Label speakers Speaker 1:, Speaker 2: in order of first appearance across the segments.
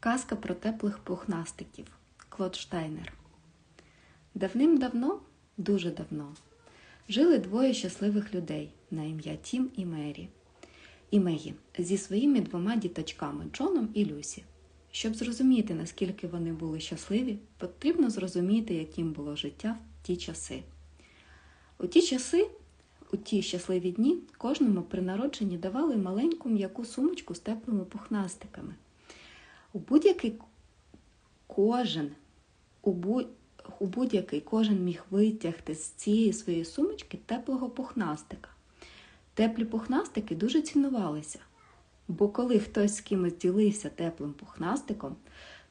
Speaker 1: Казка про теплих пухнастиків Клод Штайнер. Давним-давно, дуже давно, жили двоє щасливих людей на ім'я Тім і Мері. І Мегі зі своїми двома діточками Джоном і Люсі. Щоб зрозуміти, наскільки вони були щасливі, потрібно зрозуміти, яким було життя в ті часи. У ті часи, у ті щасливі дні, кожному при народженні давали маленьку м'яку сумочку з теплими пухнастиками. У будь-який кожен, у, будь, у будь-який кожен міг витягти з цієї своєї сумочки теплого пухнастика. Теплі пухнастики дуже цінувалися, бо коли хтось з кимось ділився теплим пухнастиком,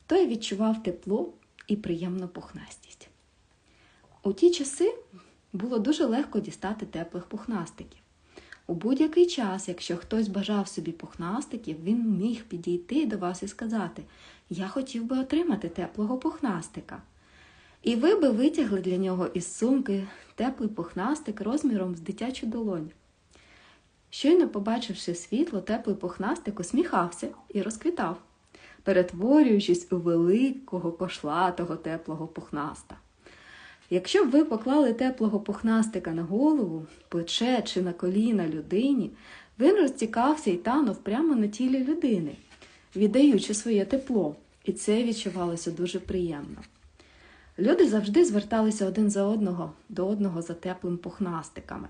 Speaker 1: той відчував тепло і приємну пухнастість. У ті часи було дуже легко дістати теплих пухнастиків. У будь-який час, якщо хтось бажав собі пухнастиків, він міг підійти до вас і сказати: Я хотів би отримати теплого пухнастика. І ви би витягли для нього із сумки теплий пухнастик розміром з дитячу долоню. Щойно побачивши світло, теплий пухнастик усміхався і розквітав, перетворюючись у великого кошлатого теплого пухнаста. Якщо б ви поклали теплого пухнастика на голову, плече чи на коліна людині, він розтікався і танув прямо на тілі людини, віддаючи своє тепло, і це відчувалося дуже приємно. Люди завжди зверталися один за одного до одного за теплим пухнастиками.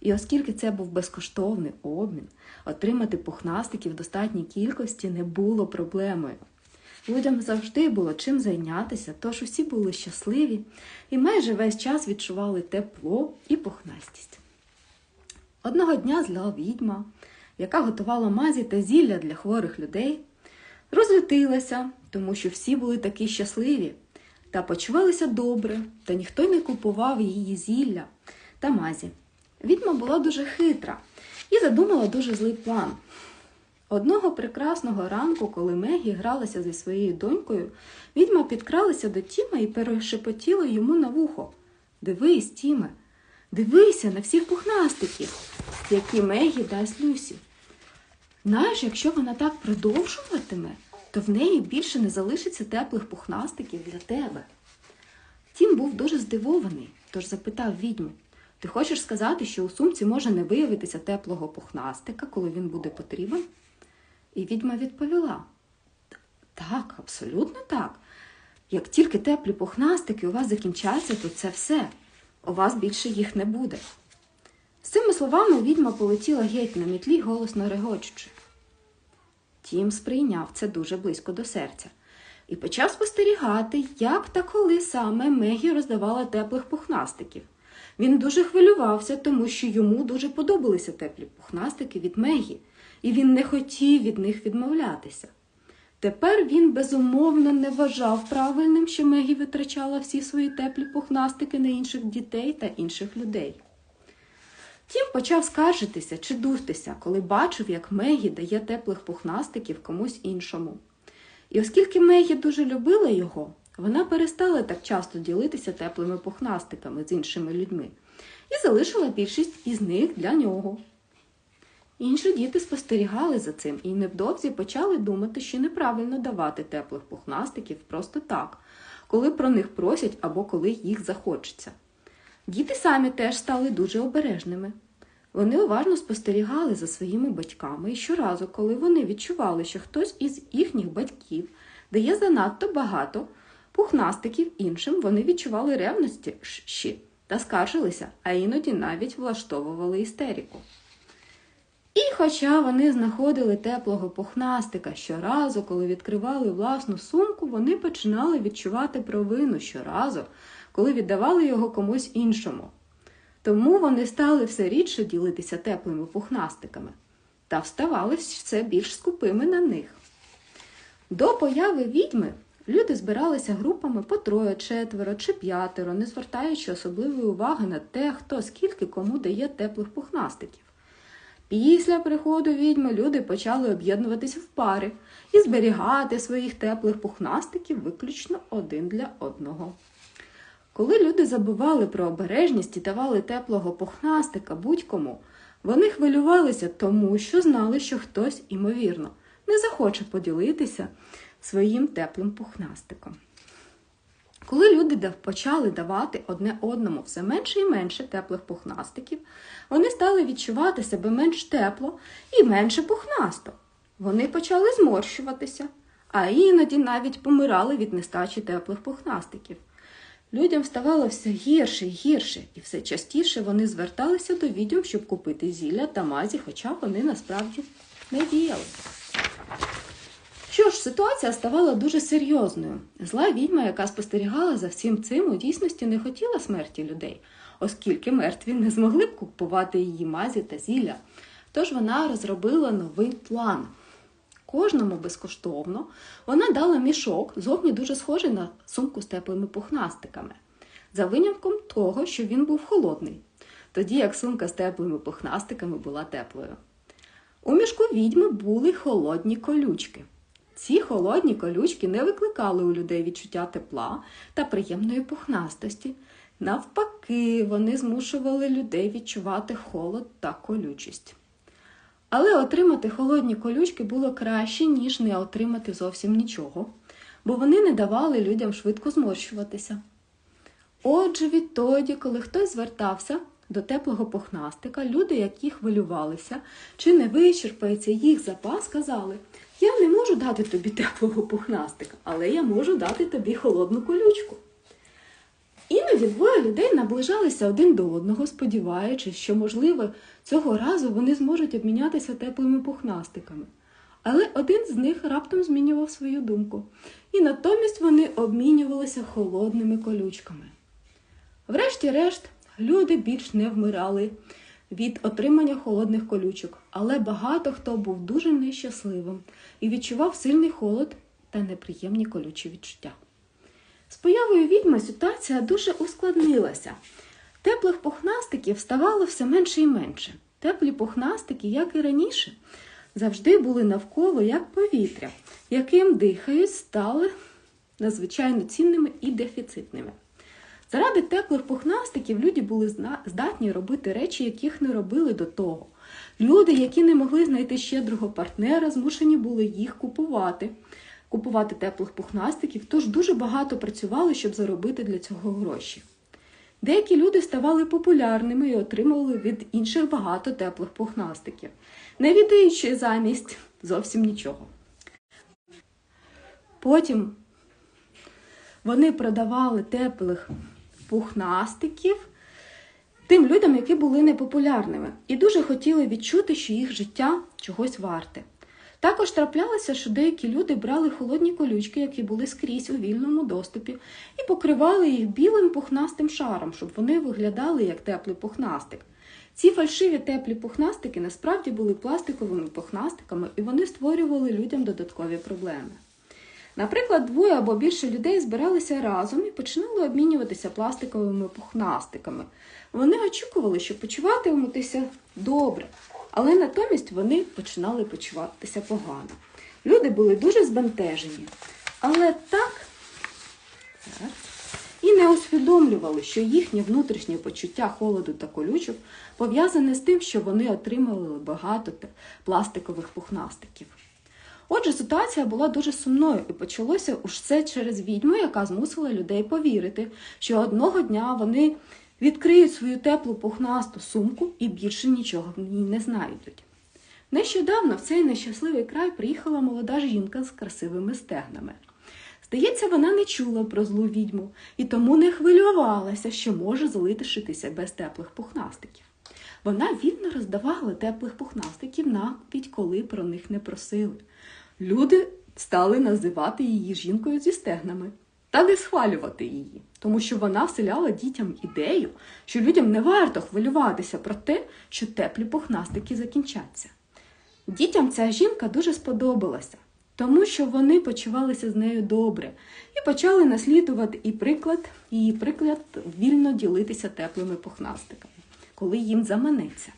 Speaker 1: І оскільки це був безкоштовний обмін, отримати пухнастиків в достатній кількості не було проблемою. Людям завжди було чим зайнятися, тож усі були щасливі і майже весь час відчували тепло і пухнастість. Одного дня зла відьма, яка готувала мазі та зілля для хворих людей, розлютилася, тому що всі були такі щасливі та почувалися добре, та ніхто не купував її зілля та мазі. Відьма була дуже хитра і задумала дуже злий план. Одного прекрасного ранку, коли Мегі гралася зі своєю донькою, відьма підкралася до Тіма і перешепотіла йому на вухо. Дивись, Тіме, дивися на всіх пухнастиків, які Мегі дасть Люсі. Знаєш, якщо вона так продовжуватиме, то в неї більше не залишиться теплих пухнастиків для тебе. Тім був дуже здивований, тож запитав відьму. Ти хочеш сказати, що у сумці може не виявитися теплого пухнастика, коли він буде потрібен? І відьма відповіла: Так, абсолютно так. Як тільки теплі пухнастики у вас закінчаться, то це все. У вас більше їх не буде. З цими словами відьма полетіла геть на мітлі, голосно регочучи. Тім сприйняв це дуже близько до серця і почав спостерігати, як та коли саме Мегі роздавала теплих пухнастиків. Він дуже хвилювався, тому що йому дуже подобалися теплі пухнастики від Мегі, і він не хотів від них відмовлятися. Тепер він безумовно не вважав правильним, що Мегі витрачала всі свої теплі пухнастики на інших дітей та інших людей. Тім почав скаржитися чи дутися, коли бачив, як Мегі дає теплих пухнастиків комусь іншому. І оскільки Мегі дуже любила його, вона перестала так часто ділитися теплими пухнастиками з іншими людьми і залишила більшість із них для нього. Інші діти спостерігали за цим і невдовзі почали думати, що неправильно давати теплих пухнастиків просто так, коли про них просять або коли їх захочеться. Діти самі теж стали дуже обережними. Вони уважно спостерігали за своїми батьками і щоразу, коли вони відчували, що хтось із їхніх батьків дає занадто багато пухнастиків іншим, вони відчували ревності та скаржилися, а іноді навіть влаштовували істерику. І хоча вони знаходили теплого пухнастика щоразу, коли відкривали власну сумку, вони починали відчувати провину щоразу, коли віддавали його комусь іншому. Тому вони стали все рідше ділитися теплими пухнастиками та вставали все більш скупими на них. До появи відьми люди збиралися групами по троє, четверо чи п'ятеро, не звертаючи особливої уваги на те, хто скільки кому дає теплих пухнастиків. Після приходу відьми люди почали об'єднуватися в пари і зберігати своїх теплих пухнастиків виключно один для одного. Коли люди забували про обережність і давали теплого пухнастика будь-кому, вони хвилювалися тому, що знали, що хтось, імовірно, не захоче поділитися своїм теплим пухнастиком. Коли люди почали давати одне одному все менше і менше теплих пухнастиків, вони стали відчувати себе менш тепло і менше пухнасто. Вони почали зморщуватися, а іноді навіть помирали від нестачі теплих пухнастиків. Людям ставало все гірше і гірше, і все частіше вони зверталися до відьом, щоб купити зілля та мазі, хоча вони насправді не діяли. Що ж, ситуація ставала дуже серйозною. Зла відьма, яка спостерігала за всім цим, у дійсності не хотіла смерті людей, оскільки мертві не змогли б купувати її мазі та зілля. Тож вона розробила новий план. Кожному безкоштовно вона дала мішок, зовні дуже схожий на сумку з теплими пухнастиками, за винятком того, що він був холодний, тоді як сумка з теплими пухнастиками була теплою. У мішку відьми були холодні колючки. Ці холодні колючки не викликали у людей відчуття тепла та приємної пухнастості. Навпаки, вони змушували людей відчувати холод та колючість. Але отримати холодні колючки було краще, ніж не отримати зовсім нічого, бо вони не давали людям швидко зморщуватися. Отже, відтоді, коли хтось звертався до теплого пухнастика, люди, які хвилювалися, чи не вичерпається їх запас, казали: Я не можу дати тобі теплого пухнастика, але я можу дати тобі холодну колючку. Іноді двоє людей наближалися один до одного, сподіваючись, що, можливо, цього разу вони зможуть обмінятися теплими пухнастиками. Але один з них раптом змінював свою думку, і натомість вони обмінювалися холодними колючками. Врешті-решт, люди більш не вмирали від отримання холодних колючок, але багато хто був дуже нещасливим і відчував сильний холод та неприємні колючі відчуття. З появою відьми ситуація дуже ускладнилася. Теплих пухнастиків ставало все менше і менше. Теплі пухнастики, як і раніше, завжди були навколо як повітря, яким дихають, стали надзвичайно цінними і дефіцитними. Заради теплих пухнастиків люди були здатні робити речі, яких не робили до того. Люди, які не могли знайти щедрого партнера, змушені були їх купувати, купувати теплих пухнастиків, тож дуже багато працювали, щоб заробити для цього гроші. Деякі люди ставали популярними і отримували від інших багато теплих пухнастиків, не віддаючи замість зовсім нічого. Потім вони продавали теплих пухнастиків тим людям, які були непопулярними, і дуже хотіли відчути, що їх життя чогось варте. Також траплялося, що деякі люди брали холодні колючки, які були скрізь у вільному доступі, і покривали їх білим пухнастим шаром, щоб вони виглядали як теплий пухнастик. Ці фальшиві теплі пухнастики насправді були пластиковими пухнастиками, і вони створювали людям додаткові проблеми. Наприклад, двоє або більше людей збиралися разом і починали обмінюватися пластиковими пухнастиками. Вони очікували, що почуватимутися добре, але натомість вони починали почуватися погано. Люди були дуже збентежені, але так, і не усвідомлювали, що їхнє внутрішнє почуття холоду та колючок пов'язане з тим, що вони отримали багато пластикових пухнастиків. Отже, ситуація була дуже сумною, і почалося уж це через відьму, яка змусила людей повірити, що одного дня вони відкриють свою теплу пухнасту сумку і більше нічого в ній не знайдуть. Нещодавно в цей нещасливий край приїхала молода жінка з красивими стегнами. Здається, вона не чула про злу відьму і тому не хвилювалася, що може залишитися без теплих пухнастиків. Вона вільно роздавала теплих пухнастиків навіть коли про них не просили. Люди стали називати її жінкою зі стегнами та не схвалювати її, тому що вона вселяла дітям ідею, що людям не варто хвилюватися про те, що теплі пухнастики закінчаться. Дітям ця жінка дуже сподобалася, тому що вони почувалися з нею добре і почали наслідувати і приклад, її приклад вільно ділитися теплими пухнастиками, коли їм заманеться.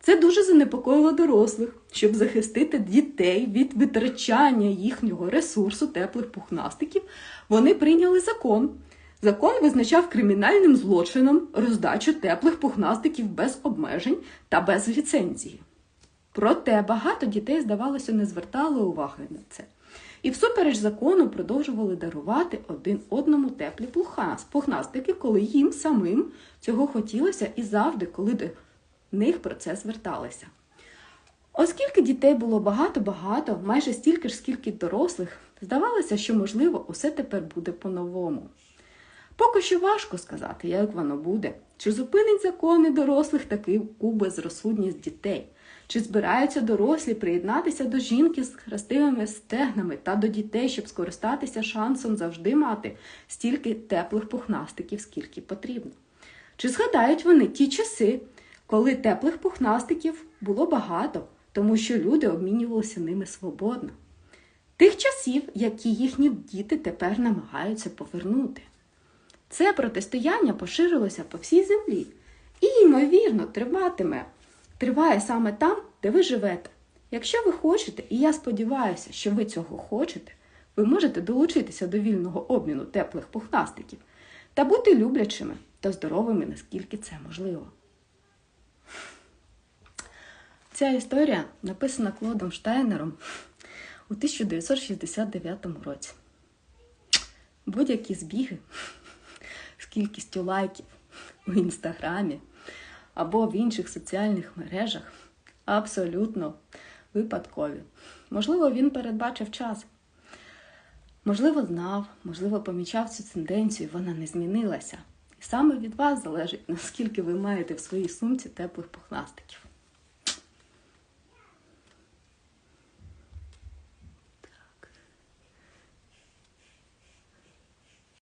Speaker 1: Це дуже занепокоїло дорослих, щоб захистити дітей від витрачання їхнього ресурсу теплих пухнастиків. Вони прийняли закон. Закон визначав кримінальним злочином роздачу теплих пухнастиків без обмежень та без ліцензії. Проте багато дітей, здавалося, не звертали уваги на це.
Speaker 2: І всупереч закону продовжували дарувати один одному теплі пухнастики, коли їм самим цього хотілося і завжди, коли до них про це зверталися. Оскільки дітей було багато-багато, майже стільки ж, скільки дорослих, здавалося, що, можливо, усе тепер буде по-новому. Поки що важко сказати, як воно буде, чи зупинить закони дорослих таку безрозсудність дітей, чи збираються дорослі приєднатися до жінки з красивими стегнами та до дітей, щоб скористатися шансом завжди мати стільки теплих пухнастиків, скільки потрібно. Чи згадають вони ті часи, коли теплих пухнастиків було багато, тому що люди обмінювалися ними свободно? Тих часів, які їхні діти тепер намагаються повернути. Це протистояння поширилося по всій землі і, ймовірно, триватиме. Триває саме там, де ви живете. Якщо ви хочете, і я сподіваюся, що ви цього хочете, ви можете долучитися до вільного обміну теплих пухнастиків та бути люблячими та здоровими, наскільки це можливо. Ця історія написана Клодом Штайнером у 1969 році. Будь-які збіги з кількістю лайків у інстаграмі або в інших соціальних мережах абсолютно випадкові. Можливо, він передбачив час. Можливо, знав, можливо, помічав цю тенденцію, вона не змінилася. І саме від вас залежить, наскільки ви маєте в своїй сумці теплих пухнастиків.